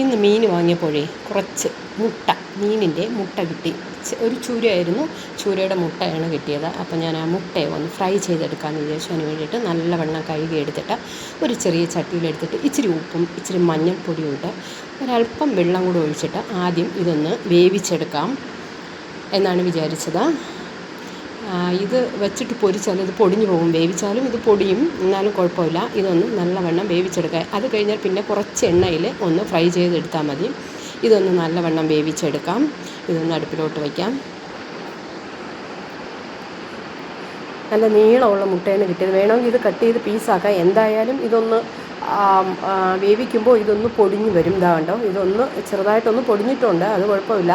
ഇന്ന് മീൻ വാങ്ങിയപ്പോഴേ കുറച്ച് മുട്ട മീനിന്റെ മുട്ട കിട്ടി. ഒരു ചൂരയായിരുന്നു. ചൂരയുടെ മുട്ടയാണ് കിട്ടിയത്. അപ്പോൾ ഞാൻ ആ മുട്ടയെ ഒന്ന് ഫ്രൈ ചെയ്തെടുക്കാമെന്ന് വിചാരിച്ചു. അതിന് വേണ്ടിയിട്ട് നല്ലവണ്ണം കഴുകി എടുത്തിട്ട് ഒരു ചെറിയ ചട്ടിയിലെടുത്തിട്ട് ഇച്ചിരി ഉപ്പും ഇച്ചിരി മഞ്ഞൾപ്പൊടിയും ഇട്ട് ഒരല്പം വെള്ളം കൂടെ ഒഴിച്ചിട്ട് ആദ്യം ഇതൊന്ന് വേവിച്ചെടുക്കാം എന്നാണ് വിചാരിച്ചത്. ഇത് വെച്ചിട്ട് പൊരിച്ചാൽ ഇത് പൊടിഞ്ഞു പോകും. വേവിച്ചാലും ഇത് പൊടിയും എന്നാലും കുഴപ്പമില്ല. ഇതൊന്ന് നല്ലവണ്ണം വേവിച്ചെടുക്കുക. അത് കഴിഞ്ഞാൽ പിന്നെ കുറച്ച് എണ്ണയിൽ ഒന്ന് ഫ്രൈ ചെയ്തെടുത്താൽ മതി. ഇതൊന്ന് നല്ലവണ്ണം വേവിച്ചെടുക്കാം. ഇതൊന്ന് അടുപ്പിലോട്ട് വയ്ക്കാം. നല്ല നീളമുള്ള മുട്ടയാണ് കിട്ടിയത്. വേണമെങ്കിൽ ഇത് കട്ട് ചെയ്ത് പീസാക്കാം എന്തായാലും ഇതൊന്ന് വേവിക്കുമ്പോൾ ഇതൊന്ന് പൊടിഞ്ഞു വരും. ഇതാ കണ്ടോ? ഇതൊന്ന് ചെറുതായിട്ടൊന്ന് പൊടിഞ്ഞിട്ടുണ്ട്. അത് കുഴപ്പമില്ല.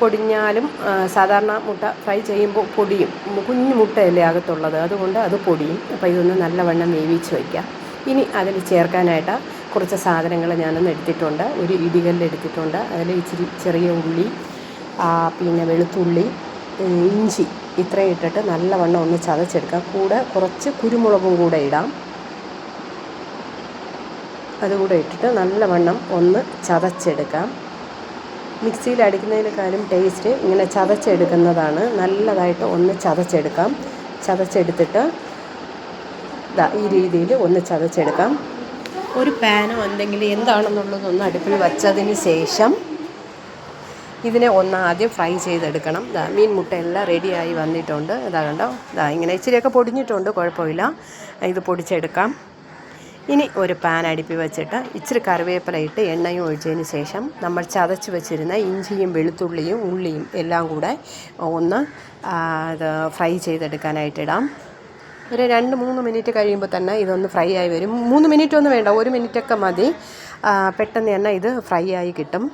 പൊടിഞ്ഞാലും സാധാരണ മുട്ട ഫ്രൈ ചെയ്യുമ്പോൾ പൊടിയും. കുഞ്ഞു മുട്ടയല്ലേ അകത്തുള്ളത് അതുകൊണ്ട് അത് പൊടിയും. അപ്പോൾ ഇതൊന്ന് നല്ലവണ്ണം വേവിച്ച് വയ്ക്കാം ഇനി അതിൽ ചേർക്കാനായിട്ട് കുറച്ച് സാധനങ്ങൾ ഞാനൊന്ന് എടുത്തിട്ടുണ്ട്. ഒരു ഇടികല്ല് എടുത്തിട്ടുണ്ട് അതിൽ ഇച്ചിരി ചെറിയ ഉള്ളി പിന്നെ വെളുത്തുള്ളി ഇഞ്ചി ഇത്രയും ഇട്ടിട്ട് നല്ലവണ്ണം ഒന്ന് ചതച്ചെടുക്കാം. കൂടെ കുറച്ച് കുരുമുളകും കൂടെ ഇടാം. അതുകൂടെ ഇട്ടിട്ട് നല്ലവണ്ണം ഒന്ന് ചതച്ചെടുക്കാം. മിക്സിയിൽ അടിക്കുന്നതിനേക്കാളും ടേസ്റ്റ് ഇങ്ങനെ ചതച്ചെടുക്കുന്നതാണ്. നല്ലതായിട്ട് ഒന്ന് ചതച്ചെടുക്കാം. ചതച്ചെടുത്തിട്ട് ഈ രീതിയിൽ ഒന്ന് ചതച്ചെടുക്കാം. ഒരു പാനോ എന്തെങ്കിലും എന്താണെന്നുള്ളതൊന്ന് അടുപ്പിൽ വച്ചതിന് ശേഷം ഇതിനെ ഒന്ന് ആദ്യം ഫ്രൈ ചെയ്തെടുക്കണം. ഇതാ മീൻ മുട്ടയെല്ലാം റെഡിയായി വന്നിട്ടുണ്ട്. ഇതാ കണ്ടോ? ഇതാ ഇങ്ങനെ ഇച്ചിരിയൊക്കെ പൊടിഞ്ഞിട്ടുണ്ട്. കുഴപ്പമില്ല. ഇത് പൊടിച്ചെടുക്കാം. ഇനി ഒരു പാൻ അടുപ്പി വെച്ചിട്ട് ഇച്ചിരി കറിവേപ്പില ഇട്ട് എണ്ണയും ഒഴിച്ചതിന് ശേഷം നമ്മൾ ചതച്ച് വെച്ചിരുന്ന ഇഞ്ചിയും വെളുത്തുള്ളിയും ഉള്ളിയും എല്ലാം കൂടെ ഒന്ന് അത് ഫ്രൈ ചെയ്തെടുക്കാനായിട്ടിടാം ഒരു രണ്ട് മൂന്ന് മിനിറ്റ് കഴിയുമ്പോൾ തന്നെ ഇതൊന്ന് ഫ്രൈ ആയി വരും. മൂന്ന് മിനിറ്റ് ഒന്നും വേണ്ട ഒരു മിനിറ്റൊക്കെ മതി. പെട്ടെന്ന് തന്നെ ഇത് ഫ്രൈ ആയി കിട്ടും.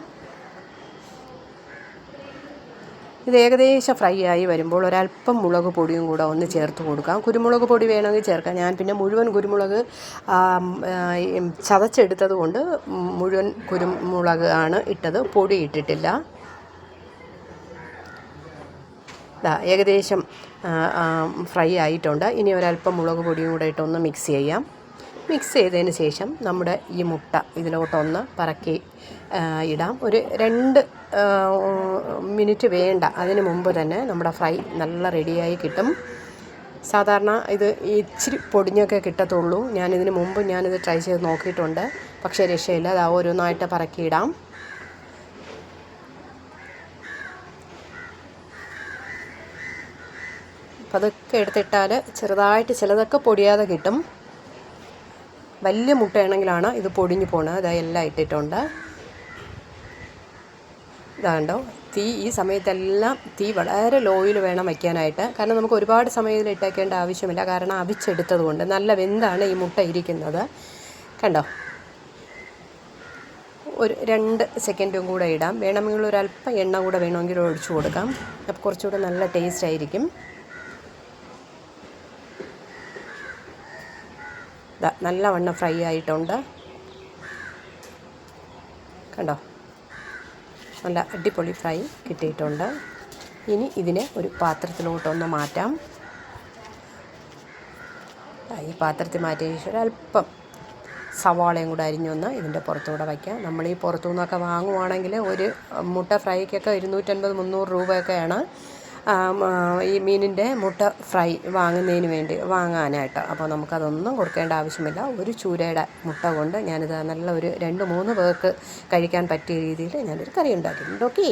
ഇത് ഏകദേശം ഫ്രൈ ആയി വരുമ്പോൾ ഒരല്പം മുളക് പൊടിയും കൂടെ ഒന്ന് ചേർത്ത് കൊടുക്കാം. കുരുമുളക് പൊടി വേണമെങ്കിൽ ചേർക്കാം. ഞാൻ പിന്നെ മുഴുവൻ കുരുമുളക് ചതച്ചെടുത്തത് കൊണ്ട് മുഴുവൻ കുരുമുളക് ആണ് ഇട്ടത്. പൊടി ഇട്ടിട്ടില്ല. ഏകദേശം ഫ്രൈ ആയിട്ടുണ്ട്. ഇനി ഒരല്പം മുളക് പൊടിയും കൂടെ ഇട്ടൊന്ന് മിക്സ് ചെയ്യാം. മിക്സ് ചെയ്തതിന് ശേഷം നമ്മുടെ ഈ മുട്ട ഇതിലോട്ടൊന്ന് പറക്കി ഇടാം. ഒരു രണ്ട് മിനിറ്റ് വേണ്ട. അതിന് മുമ്പ് തന്നെ നമ്മുടെ ഫ്രൈ നല്ല റെഡിയായി കിട്ടും. സാധാരണ ഇത് ഇച്ചിരി പൊടിഞ്ഞൊക്കെ കിട്ടത്തുള്ളൂ. ഞാനിതിന് മുമ്പ് ഞാനിത് ട്രൈ ചെയ്ത് നോക്കിയിട്ടുണ്ട്. പക്ഷേ രക്ഷയില്ല. അത് ഓരോന്നായിട്ട് പറക്കിയിടാം അതൊക്കെ എടുത്തിട്ടാൽ ചെറുതായിട്ട് ചിലതൊക്കെ പൊടിയാതെ കിട്ടും. വലിയ മുട്ടയാണെങ്കിലാണ് ഇത് പൊടിഞ്ഞു പോണത്. അതാ എല്ലാം ഇട്ടിട്ടുണ്ട്. ഇതാണ്ടോ തീ ഈ സമയത്തെല്ലാം തീ വളരെ ലോയിൽ വേണം വയ്ക്കാനായിട്ട് കാരണം നമുക്ക് ഒരുപാട് സമയത്തിൽ ഇട്ടേക്കേണ്ട ആവശ്യമില്ല. കാരണം അവിച്ചെടുത്തത് കൊണ്ട് നല്ല വെന്താണ് ഈ മുട്ട ഇരിക്കുന്നത്. കണ്ടോ? ഒരു രണ്ട് സെക്കൻഡും കൂടെ ഇടാം. വേണമെങ്കിൽ ഒരു അല്പം എണ്ണ കൂടെ വേണമെങ്കിൽ ഒഴിച്ചു കൊടുക്കാം. അപ്പോൾ കുറച്ചുകൂടെ നല്ല ടേസ്റ്റ് ആയിരിക്കും. നല്ലവണ്ണം ഫ്രൈ ആയിട്ടുണ്ട്. കണ്ടോ? നല്ല അടിപൊളി ഫ്രൈ കിട്ടിയിട്ടുണ്ട്. ഇനി ഇതിനെ ഒരു പാത്രത്തിലോട്ടൊന്ന് മാറ്റാം. ഈ പാത്രത്തിൽ മാറ്റിയ ശേഷം ഒരല്പം സവാളയും കൂടെ അരിഞ്ഞൊന്ന് ഇതിന്റെ പുറത്തുകൂടെ വയ്ക്കാം. നമ്മൾ ഈ പുറത്തു നിന്നൊക്കെ വാങ്ങുവാണെങ്കിൽ ഒരു മുട്ട ഫ്രൈക്കൊക്കെ ഇരുന്നൂറ്റൻപത് മുന്നൂറ് രൂപയൊക്കെയാണ്. ഈ മീനിന്റെ മുട്ട ഫ്രൈ വാങ്ങുന്നതിന് വേണ്ടി വാങ്ങാനായിട്ട് അപ്പോൾ നമുക്കതൊന്നും കൊടുക്കേണ്ട ആവശ്യമില്ല. ഒരു ചൂരയുടെ മുട്ട കൊണ്ട് ഞാനിത് നല്ല ഒരു രണ്ട് മൂന്ന് പേർക്ക് കഴിക്കാൻ പറ്റിയ രീതിയിൽ ഞാനൊരു കറി ഉണ്ടാക്കിയിട്ടുണ്ട്. ഓക്കേ?